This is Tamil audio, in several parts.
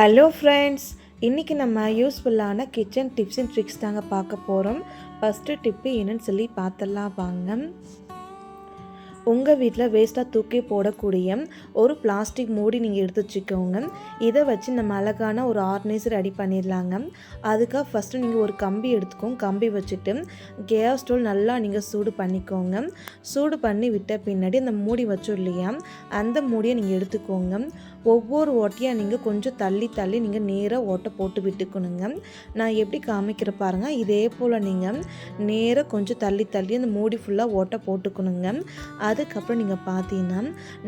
ஹலோ ஃப்ரெண்ட்ஸ் இன்றைக்கி நம்ம யூஸ்ஃபுல்லான கிச்சன் டிப்ஸ் அண்ட் ட்ரிக்ஸ் தாங்க பார்க்க போகிறோம் ஃபஸ்ட்டு டிப்பு என்னன்னு சொல்லி பார்த்துடலாம் வாங்க. உங்கள் வீட்டில் வேஸ்ட்டாக தூக்கி போடக்கூடிய ஒரு பிளாஸ்டிக் மூடி நீங்கள் எடுத்து வச்சுக்கோங்க. இதை வச்சு நம்ம அழகான ஒரு ஆர்கனைசர் ரெடி பண்ணிடலாங்க. அதுக்காக ஃபஸ்ட்டு நீங்கள் ஒரு கம்பி எடுத்துக்கோங்க. கம்பி வச்சுட்டு கேஸ் ஸ்டோல் நல்லா நீங்கள் சூடு பண்ணிக்கோங்க. சூடு பண்ணி விட்ட பின்னாடி அந்த மூடி வச்சோம் இல்லையா? அந்த மூடியை நீங்கள் எடுத்துக்கோங்க. ஒவ்வொரு ஓட்டையாக நீங்கள் கொஞ்சம் தள்ளி தள்ளி நீங்கள் நேராக ஓட்டை போட்டு விட்டுக்கணுங்க. நான் எப்படி காமிக்கிற பாருங்கள் இதே போல் நீங்கள் நேராக கொஞ்சம் தள்ளி தள்ளி அந்த மூடி ஃபுல்லாக ஓட்டை போட்டுக்கணுங்க. அதுக்கப்புறம் நீங்கள் பார்த்தீங்கன்னா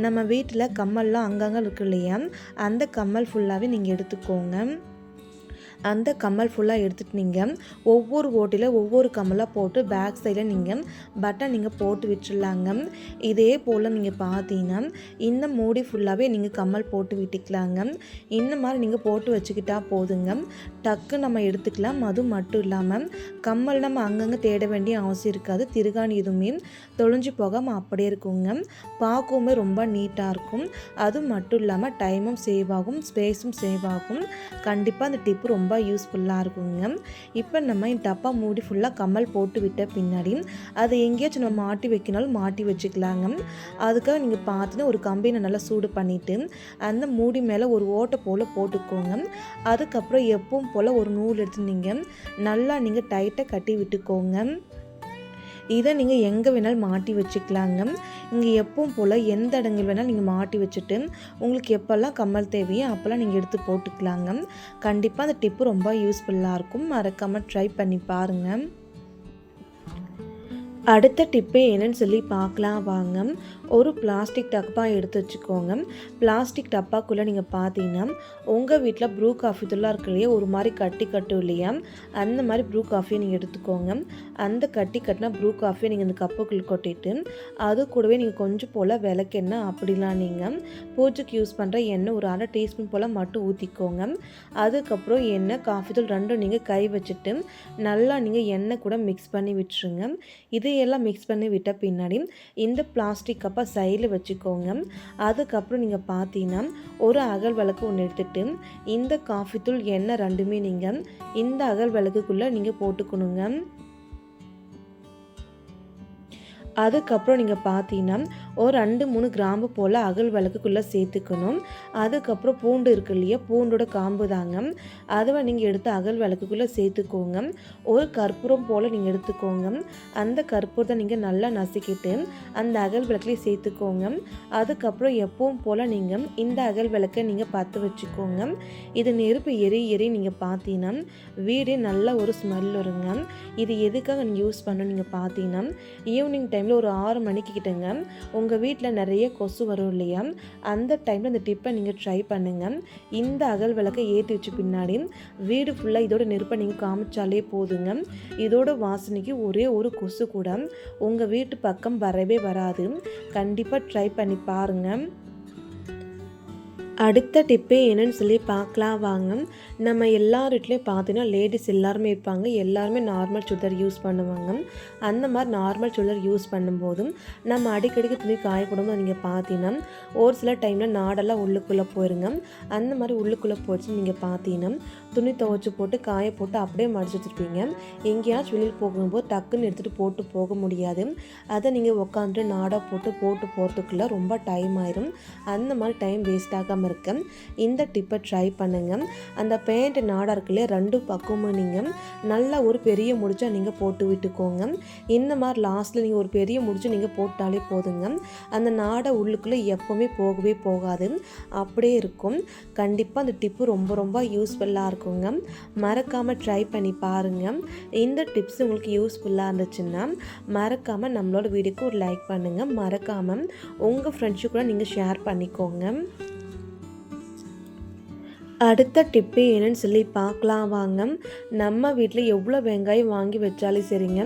நம்ம வீட்டில் கம்மல்லாம் அங்கங்கே இருக்கு இல்லையா? அந்த கம்மல் ஃபுல்லாகவே நீங்கள் எடுத்துக்கோங்க. அந்த கம்மல் ஃபுல்லாக எடுத்துகிட்டு நீங்கள் ஒவ்வொரு ஓட்டில் ஒவ்வொரு கம்மலாக போட்டு பேக் சைடில் நீங்கள் பட்டன் நீங்கள் போட்டு விட்டுருலாங்க இதே போல் நீங்கள் பார்த்தீங்கன்னா இந்த மூடி ஃபுல்லாகவே நீங்கள் கம்மல் போட்டு விட்டுக்கலாங்க. இந்த மாதிரி நீங்கள் போட்டு வச்சுக்கிட்டா போதுங்க. டக்கு நம்ம எடுத்துக்கலாம். அது மட்டும் இல்லாமல் கம்மல் நம்ம அங்கங்கே தேட வேண்டிய அவசியம் இருக்காது. திருகாணி எதுவுமே தொலைஞ்சு போகாமல் அப்படியே இருக்குங்க. பார்க்கவுமே ரொம்ப நீட்டாக இருக்கும். அது மட்டும் இல்லாமல் டைமும் சேவ் ஆகும். ஸ்பேஸும் சேவ் ஆகும். கண்டிப்பாக அந்த டிப்பு ரொம்ப யூஸ்ஃபுல்லாக இருக்குங்க. இப்போ நம்ம இந்த டப்பா மூடி ஃபுல்லாக கம்மல் போட்டு விட்ட பின்னாடி அதை எங்கேயாச்சும் நம்ம மாட்டி வைக்கனாலும் மாட்டி வச்சுக்கலாங்க. அதுக்காக நீங்கள் பார்த்துட்டு ஒரு கம்பியை நல்லா சூடு பண்ணிவிட்டு அந்த மூடி மேலே ஒரு ஓட்டை போல் போட்டுக்கோங்க. அதுக்கப்புறம் எப்பவும் போல் ஒரு நூல் எடுத்து நீங்கள் நல்லா நீங்கள் டைட்டாக கட்டி விட்டுக்கோங்க. இதை நீங்கள் எங்கே வேணாலும் மாட்டி வச்சுக்கலாங்க. இங்கே எப்பவும் போல் எந்த இடங்கள் வேணாலும் நீங்கள் மாட்டி வச்சுட்டு உங்களுக்கு எப்போல்லாம் கம்மல் தேவையோ அப்போல்லாம் நீங்கள் எடுத்து போட்டுக்கலாங்க. கண்டிப்பாக அந்த டிப்பு ரொம்ப யூஸ்ஃபுல்லாக இருக்கும். மறக்காமல் ட்ரை பண்ணி பாருங்கள் அடுத்த டிப்பு என்னன்னு சொல்லி பார்க்கலாம் வாங்க. ஒரு பிளாஸ்டிக் டப்பா எடுத்து வச்சுக்கோங்க. பிளாஸ்டிக் டப்பாக்குள்ளே நீங்கள் பார்த்தீங்கன்னா உங்கள் வீட்டில் ப்ரூ காஃபி தூளாக இருக்கு இல்லையா? ஒரு மாதிரி கட்டி கட்டும் இல்லையா? அந்த மாதிரி ப்ரூ காஃபியை நீங்கள் எடுத்துக்கோங்க. அந்த கட்டி கட்டினா ப்ரூ காஃபியை நீங்கள் இந்த கப்புக்குள்ளே கொட்டிட்டு அது கூடவே நீங்கள் கொஞ்சம் போல் விளக்கெண்ணெய் அப்படிலாம் நீங்கள் பூஜைக்கு யூஸ் பண்ணுற எண்ணெய் ஒரு அரை டீஸ்பூன் போல் மட்டும் ஊற்றிக்கோங்க அதுக்கப்புறம் எண்ணெய் காஃபி தூள் ரெண்டும் நீங்கள் கை வச்சுட்டு நல்லா நீங்கள் எண்ணெய் கூட மிக்ஸ் பண்ணி விட்டுருங்க. இது இதையெல்லாம் மிக்ஸ் பண்ணி விட்ட பின்னாடி இந்த பிளாஸ்டிக் கப்பை சைடில் வச்சுக்கோங்க. அதுக்கப்புறம் நீங்கள் பார்த்தீங்கன்னா ஒரு அகல் விளக்கு ஒன்று எடுத்துட்டு இந்த காஃபி தூள் எண்ணெய் ரெண்டுமே நீங்கள் இந்த அகல் விளக்குக்குள்ளே நீங்கள் போட்டுக்கணுங்க. அதுக்கப்புறம் நீங்கள் பார்த்தீங்கன்னா ஒரு ரெண்டு மூணு கிராம்பு போல் அகல் விளக்குக்குள்ளே சேர்த்துக்கணும். அதுக்கப்புறம் பூண்டு இருக்கு இல்லையா பூண்டோட காம்பு தாங்க. அதுவை நீங்கள் எடுத்து அகல் விளக்குக்குள்ளே சேர்த்துக்கோங்க. ஒரு கற்பூரம் போல் நீங்கள் எடுத்துக்கோங்க. அந்த கற்பூரத்தை நீங்கள் நல்லா நசுக்கிட்டு அந்த அகல் விளக்குலேயே சேர்த்துக்கோங்க. அதுக்கப்புறம் எப்பவும் போல் நீங்கள் இந்த அகல் விளக்கை நீங்கள் பார்த்து வச்சுக்கோங்க. இது நெருப்பு எரி எரி நீங்கள் பார்த்தீங்கன்னா வீடே நல்ல ஒரு ஸ்மெல் வருங்க. இது எதுக்காக நீங்கள் யூஸ் பண்ணணும் நீங்கள் பார்த்தீங்கன்னா ஈவினிங் டைமில் ஒரு ஆறு மணிக்கு கிட்டங்க உங்கள் வீட்டில் நிறைய கொசு வரும் இல்லையா? அந்த டைமில் இந்த டிப்பை நீங்கள் ட்ரை பண்ணுங்கள் இந்த அகல் விளக்கை ஏற்றி வச்சு பின்னாடி வீடு ஃபுல்லாக இதோட நெருப்பை நீங்கள் காமிச்சாலே போதுங்க. இதோட வாசனைக்கு ஒரே ஒரு கொசு கூட உங்கள் வீட்டு பக்கம் வரவே வராது. கண்டிப்பாக ட்ரை பண்ணி பாருங்கள் அடுத்த டிப்பே என்னன்னு சொல்லி பார்க்கலாம் வாங்க. நம்ம எல்லார்ட்லேயும் பார்த்தீங்கன்னா லேடிஸ் எல்லாருமே இருப்பாங்க. எல்லாருமே நார்மல் சுடிதார் யூஸ் பண்ணுவாங்க. அந்த மாதிரி நார்மல் சுடிதார் யூஸ் பண்ணும்போதும் நம்ம அடிக்கடிக்கு துணி காய போடும்போது நீங்கள் பார்த்தீங்கன்னா ஒரு சில டைமில் நாடெல்லாம் உள்ளுக்குள்ளே போயிருங்க. அந்த மாதிரி உள்ளுக்குள்ளே போச்சு நீங்கள் பார்த்தீங்கன்னா துணி துவைச்சி போட்டு காய போட்டு அப்படியே மடிச்சு வச்சுருப்பீங்க. எங்கேயாச்சும் வெளியில் போகும்போது டக்குன்னு எடுத்துகிட்டு போட்டு போக முடியாது. அதை நீங்கள் உட்காந்துட்டு நாடாக போட்டு போட்டு போகிறதுக்குள்ளே ரொம்ப டைம் ஆயிரும். அந்த மாதிரி டைம் வேஸ்ட் ஆகாமல் இருக்க. இந்த டிப்பை ட்ரை பண்ணுங்கள் அந்த பேண்ட் நாடாக இருக்குல்லையே ரெண்டு பக்கமும் நீங்கள் நல்லா ஒரு பெரிய முடிச்சா நீங்கள் போட்டு விட்டுக்கோங்க. இந்த மாதிரி லாஸ்ட்டில் நீங்கள் ஒரு பெரிய முடிச்சு நீங்கள் போட்டாலே போதுங்க. அந்த நாடை உள்ளுக்குள்ளே எப்போவுமே போகவே போகாது. அப்படியே இருக்கும். கண்டிப்பாக அந்த டிப்பு ரொம்ப ரொம்ப யூஸ்ஃபுல்லாக இருக்கும். இருக்குங்க மறக்காமல் ட்ரை பண்ணி பாருங்கள் இந்த டிப்ஸ் உங்களுக்கு யூஸ்ஃபுல்லாக இருந்துச்சுன்னா மறக்காமல் நம்மளோட வீடியோக்கு ஒரு லைக் பண்ணுங்கள் மறக்காமல் உங்கள் ஃப்ரெண்ட்ஸு கூட நீங்கள் ஷேர் பண்ணிக்கோங்க. அடுத்த டிப்பு என்னன்னு சொல்லி பார்க்கலாம் வாங்க. நம்ம வீட்டில் எவ்வளோ வெங்காயம் வாங்கி வச்சாலும் சரிங்க.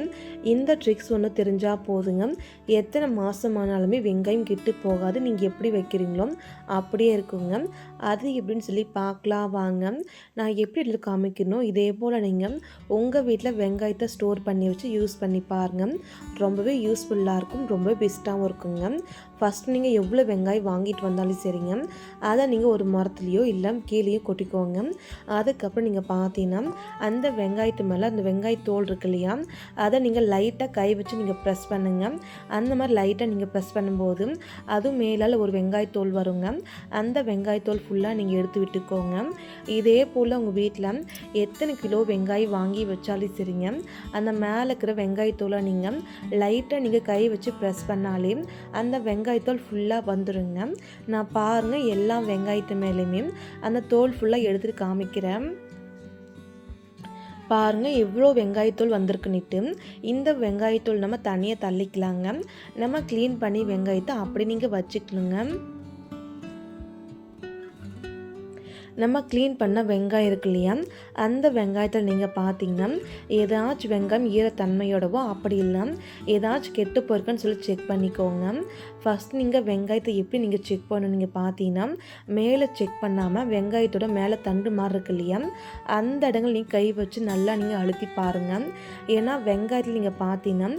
இந்த ட்ரிக்ஸ் ஒன்று தெரிஞ்சால் போதுங்க. எத்தனை மாதமானாலுமே வெங்காயம் கெட்டு போகாது. நீங்கள் எப்படி வைக்கிறீங்களோ அப்படியே இருக்குங்க. அது எப்படின்னு சொல்லி பார்க்கலாம் வாங்க. நான் எப்படி எடுத்து காமிக்கணும் இதே போல் நீங்கள் உங்கள் வீட்டில் வெங்காயத்தை ஸ்டோர் பண்ணி வச்சு யூஸ் பண்ணி பாருங்கள் ரொம்பவே யூஸ்ஃபுல்லாக இருக்கும். ரொம்ப பெஸ்ட்டாகவும் இருக்குங்க. ஃபஸ்ட் நீங்கள் எவ்வளோ வெங்காயம் வாங்கிட்டு வந்தாலும் சரிங்க. அதை நீங்கள் ஒரு மரத்துலேயோ இல்லை கீழேயோ கொட்டிக்கோங்க. அதுக்கப்புறம் நீங்கள் பார்த்தீங்கன்னா அந்த வெங்காயத்து மேலே அந்த வெங்காய தோல் இருக்கு இல்லையா? அதை நீங்கள் லைட்டாக கை வச்சு நீங்கள் ப்ரெஸ் பண்ணுங்கள் அந்த மாதிரி லைட்டாக நீங்கள் ப்ரெஸ் பண்ணும்போது அதுவும் மேலால் ஒரு வெங்காயத்தோல் வருங்க. அந்த வெங்காயத்தோல் ஃபுல்லாக நீங்கள் எடுத்து விட்டுக்கோங்க. இதே போல் உங்கள் வீட்டில் எத்தனை கிலோ வெங்காயம் வாங்கி வச்சாலும் சரிங்க. அந்த மேலே இருக்கிற வெங்காயத்தோலை நீங்கள் லைட்டாக நீங்கள் கை வச்சு ப்ரெஸ் பண்ணாலே அந்த வெங்காயத்தோல் ஃபுல்லாக வந்துடுங்க நான் பாருங்கள் எல்லா வெங்காயத்து மேலேயுமே அந்த தோல் ஃபுல்லாக எடுத்துகிட்டு காமிக்கிறேன். பாருங்கள் எவ்வளோ வெங்காயத்தூள் வந்திருக்குன்னுட்டு. இந்த வெங்காயத்தூள் நம்ம தனியாக தள்ளிக்கலாங்க. நம்ம க்ளீன் பண்ணி வெங்காயத்தை அப்படி நீங்கள் வச்சுக்கணுங்க. நம்ம க்ளீன் பண்ண வெங்காயம் இருக்கு இல்லையா? அந்த வெங்காயத்தில் நீங்கள் பார்த்தீங்கன்னா ஏதாச்சும் வெங்காயம் ஈரத்தன்மையோடவோ அப்படி இல்லை. ஏதாச்சும் கெட்டு போயிருக்குன்னு சொல்லி செக் பண்ணிக்கோங்க. ஃபஸ்ட் நீங்கள் வெங்காயத்தை எப்படி நீங்கள் செக் பண்ணணும் நீங்கள் பார்த்தீங்கன்னா மேலே செக் பண்ணாமல் வெங்காயத்தோட மேலே தண்டு மாதிரி இருக்கு இல்லையா? அந்த இடங்கள் நீங்கள் கை வச்சு நல்லா நீங்கள் அழுத்தி பாருங்கள் ஏன்னா வெங்காயத்தில் நீங்கள் பார்த்தீங்கன்னா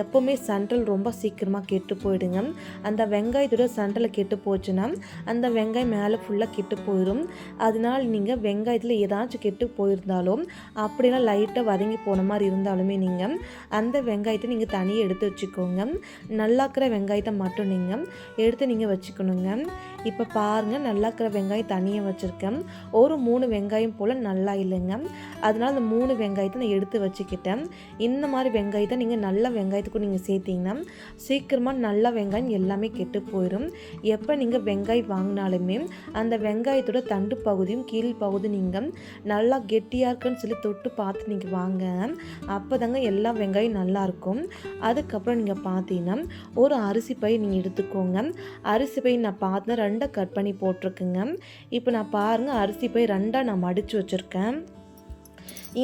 எப்போவுமே சென்ட்ரல் ரொம்ப சீக்கிரமாக கெட்டு போயிடுங்க. அந்த வெங்காயத்தோட சென்ட்ரலில் கெட்டு போச்சுன்னா அந்த வெங்காயம் மேலே ஃபுல்லாக கெட்டு போயிடும் அதனால் நீங்கள் வெங்காயத்தில் ஏதாச்சும் கெட்டு போயிருந்தாலும் அப்படிலாம் லைட்டாக வதங்கி போன மாதிரி இருந்தாலுமே நீங்கள் அந்த வெங்காயத்தை நீங்கள் தனியாக எடுத்து வச்சுக்கோங்க. இருக்கிற வெங்காயத்தை மட்டும் நீங்கள் எடுத்து நீங்கள் வச்சுக்கணுங்க. இப்போ பாருங்கள் நல்லா இருக்கிற வெங்காயம் தனியாக வச்சுருக்கேன். ஒரு மூணு வெங்காயம் போல் நல்லா இல்லைங்க. அதனால் அந்த மூணு வெங்காயத்தை நான் எடுத்து வச்சுக்கிட்டேன். இந்த மாதிரி வெங்காயத்தை நீங்கள் நல்ல வெங்காயத்துக்கும் நீங்கள் சேர்த்திங்கன்னா சீக்கிரமாக நல்ல வெங்காயம் எல்லாமே கெட்டு போயிடும் எப்போ நீங்கள் வெங்காயம் வாங்கினாலுமே அந்த வெங்காயத்தோட தண்டு பகுதியும் கீழ் பகுதி நீங்கள் நல்லா கெட்டியாக இருக்குன்னு சொல்லி தொட்டு பார்த்து நீங்கள் வாங்க. அப்போ தாங்க எல்லா வெங்காயம் நல்லாயிருக்கும் அதுக்கப்புறம் நீங்கள் பார்த்தீங்கன்னா ஒரு அரிசி பை நீங்கள் எடுத்துக்கோங்க. அரிசி பை நான் பார்த்தேன் ரெண்டு கட் பண்ணி போட்டிருக்குங்க. இப்போ நான் பாருங்கள் அரிசி போய் ரெண்டாக நான் மடித்து வச்சுருக்கேன்.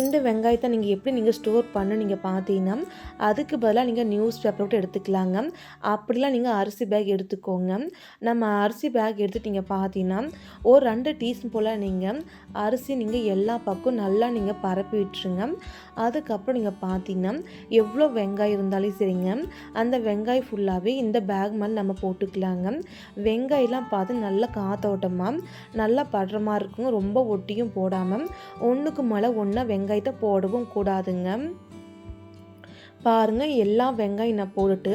இந்த வெங்காயத்தை நீங்கள் எப்படி நீங்கள் ஸ்டோர் பண்ண நீங்கள் பார்த்தீங்கன்னா அதுக்கு பதிலாக நீங்கள் நியூஸ் பேப்பர் விட்டு எடுத்துக்கலாங்க. அப்படிலாம் நீங்கள் அரிசி பேக் எடுத்துக்கோங்க. நம்ம அரிசி பேக் எடுத்துட்டு நீங்கள் பார்த்தீங்கன்னா ஒரு ரெண்டு டீஸ்பூன் போல் நீங்கள் அரிசி நீங்கள் எல்லா பக்கம் நல்லா நீங்கள் பரப்பி விட்டுருங்க. அதுக்கப்புறம் நீங்கள் பார்த்தீங்கன்னா எவ்வளோ வெங்காயம் இருந்தாலும் சரிங்க. அந்த வெங்காயம் ஃபுல்லாகவே இந்த பேக் மேலே நம்ம போட்டுக்கலாங்க. வெங்காயம்லாம் பார்த்து நல்லா காத்தோட்டமாக நல்லா படுற மாதிரி இருக்கும். ரொம்ப ஒட்டியும் போடாமல் ஒன்றுக்கு மேலே ஒன்றா வெங்காயத்தை போடவும் கூடாதுங்க. பாருங்கள் எல்லா வெங்காயம் நான் போட்டுட்டு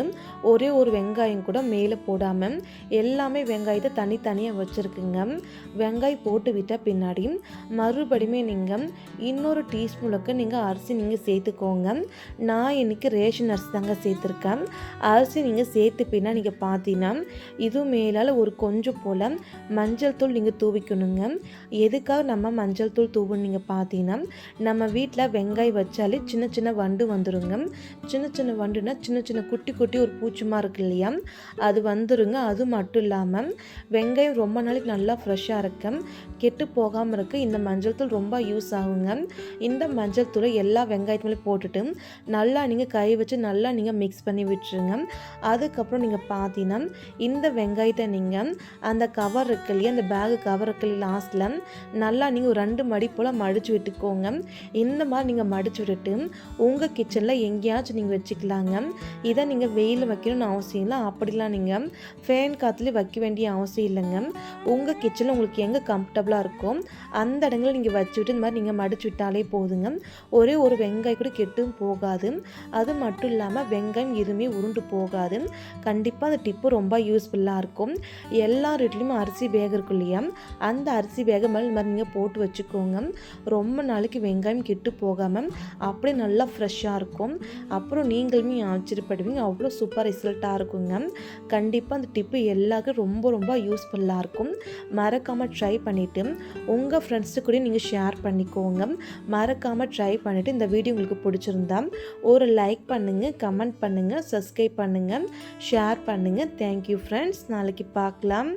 ஒரே ஒரு வெங்காயம் கூட மேலே போடாமல் எல்லாமே வெங்காயத்தை தனித்தனியாக வச்சுருக்குங்க. வெங்காயம் போட்டு விட்ட பின்னாடி மறுபடியுமே நீங்கள் இன்னொரு டீஸ்பூனுக்கு நீங்கள் அரிசி நீங்கள் சேர்த்துக்கோங்க. நான் இன்றைக்கி ரேஷன் அரிசி தாங்க சேர்த்துருக்கேன். அரிசி நீங்கள் சேர்த்து பின்னா நீங்கள் பார்த்தீங்கன்னா இது மேலால் ஒரு கொஞ்சம் போல் மஞ்சள் தூள் நீங்கள் தூவிக்கணுங்க. எதுக்காக நம்ம மஞ்சள் தூள் தூவுன்னு நீங்கள் பார்த்தீங்கன்னா நம்ம வீட்டில் வெங்காயம் வச்சாலே சின்ன சின்ன வண்டு வந்துடுங்க சின்ன சின்ன வண்டுனா சின்ன சின்ன குட்டி குட்டி ஒரு பூச்சிமா இருக்கு இல்லையா? அது வந்துருங்க. அது மட்டும் இல்லாமல் வெங்காயம் ரொம்ப நாளைக்கு நல்லா ஃப்ரெஷ்ஷாக இருக்கும் கெட்டு போகாமல் இருக்குது இந்த மஞ்சள் தூள் ரொம்ப யூஸ் ஆகுங்க. இந்த மஞ்சள் தூளை எல்லா வெங்காயத்துலையும் போட்டுட்டு நல்லா நீங்கள் கை வச்சு நல்லா நீங்கள் மிக்ஸ் பண்ணி விட்டுருங்க. அதுக்கப்புறம் நீங்கள் பார்த்தீங்கன்னா இந்த வெங்காயத்தை நீங்கள் அந்த கவர் இருக்கு இல்லையா? அந்த பேகு கவர் இருக்கு லாஸ்ட்டில் நல்லா நீங்கள் ஒரு ரெண்டு மடி போல் மடித்து விட்டுக்கோங்க. இந்த மாதிரி நீங்கள் மடித்து விட்டுட்டு உங்கள் கிச்சனில் எங்கேயாச்சும் ஏதாச்சும் நீங்கள் வச்சுக்கலாங்க. இதை நீங்கள் வெயிலில் வைக்கணும்னு அவசியம் இல்லை. அப்படிலாம் நீங்கள் ஃபேன் காற்றுலேயே வைக்க வேண்டிய அவசியம் இல்லைங்க. உங்கள் கிச்சனில் உங்களுக்கு எங்கே கம்ஃபர்டபுளாக இருக்கும் அந்த இடங்களில் நீங்கள் வச்சுட்டு இந்த மாதிரி நீங்கள் மடிச்சு விட்டாலே போதுங்க. ஒரே ஒரு வெங்காயம் கூட கெட்டும் போகாது. அது மட்டும் இல்லாமல் வெங்காயம் எதுவுமே உருண்டு போகாது. கண்டிப்பாக அந்த டிப்பு ரொம்ப யூஸ்ஃபுல்லாக இருக்கும். எல்லா வீட்லேயுமே அரிசி பேக் இருக்கும் இல்லையா? அந்த அரிசி பேகை மேலே இந்த மாதிரி நீங்கள் போட்டு வச்சுக்கோங்க. ரொம்ப நாளைக்கு வெங்காயம் கெட்டு போகாமல் அப்படியே நல்லா ஃப்ரெஷ்ஷாக இருக்கும். அப்புறம் நீங்களுமே ஆச்சரியப்படுவீங்க. அவ்வளோ சூப்பர் ரிசல்ட்டாக இருக்குங்க. கண்டிப்பாக அந்த டிப்பு எல்லாருக்கும் ரொம்ப ரொம்ப யூஸ்ஃபுல்லாக இருக்கும். மறக்காமல் ட்ரை பண்ணிவிட்டு உங்கள் ஃப்ரெண்ட்ஸு கூட நீங்கள் ஷேர் பண்ணிக்கோங்க. மறக்காமல் ட்ரை பண்ணிவிட்டு இந்த வீடியோ உங்களுக்கு பிடிச்சிருந்தா ஒரு லைக் பண்ணுங்கள் கமெண்ட் பண்ணுங்கள் சப்ஸ்கிரைப் பண்ணுங்கள் ஷேர் பண்ணுங்கள் தேங்க்யூ ஃப்ரெண்ட்ஸ் நாளைக்கு பார்க்கலாம்.